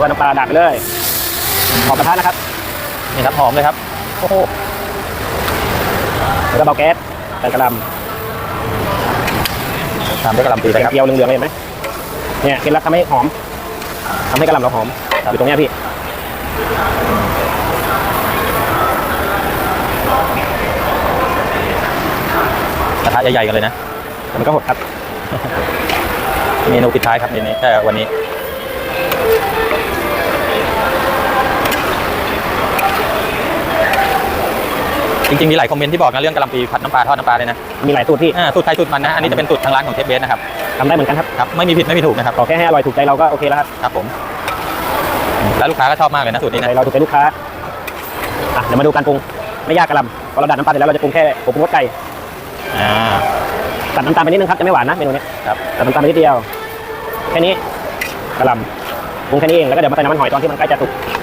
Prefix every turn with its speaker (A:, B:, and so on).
A: แล้วก็น้ำปลาดักไปเลยขอบกระทะนะครับ
B: นี่ครับหอมเลยครับ
A: โอ้โหแล้วก็เบาแก๊สใส่กระหล
B: ตามด้วยกระหล่ำปีำนะ
A: ใส่
B: ครับ
A: เกลียวเหลืองๆเห็นไหมเนี่ยเคล็ดลับทำให้หอมทำให้กระหลำเราหอมอยู่ตรงเนี้ยพี่
B: กระทะใหญ่ๆกันเลยนะ
A: แล้วมันก็หดครับ
B: เมนูปิดท้ายครับเมนูแค่วันนี้ จริงๆมีหลายคอมเมนต์ที่บอกนะเรื่องกระหล่ำปีผัดน้ำปลาทอดน้ำปลาเลยนะ
A: มีหลายสูตรที่
B: อ่าสูตรใครสูตรมันนะ อันนี้จะเป็นสูตรทางร้านของเชฟเบสนะครับ
A: ทำได้เหมือนกันครับ
B: ครับไม่มีผิดไม่มีถูกนะครับ
A: ขอแค่ให้อร่อยถูกใจเราก็โอเคแล้วครับ
B: ครับผมแล้วลูกค้าก็ชอบมากเลยนะสูตร
A: ถู
B: นี้
A: กใจ
B: นะ
A: เราถูกใจลูกค้าอะเดี๋ยวมาดูการปรุงไม่ยากกระหลำพอเราดัดน้ำปลาเสร็จแล้วเราจะปรุงแค่ผงปรุงรสไก่
B: อ่า
A: ตัดน้ำตาลไปนิดนึงครับจะไม่หวานนะเมนูนี้
B: ครับ
A: ตัดน้ำตาลไปนิดเดียวแค่นี้กระหลำปรุงแค่นี้เองแล้วก็เดี๋ยวมาใส่น้ำมันหอยตอนที่มันใกล้จะสุก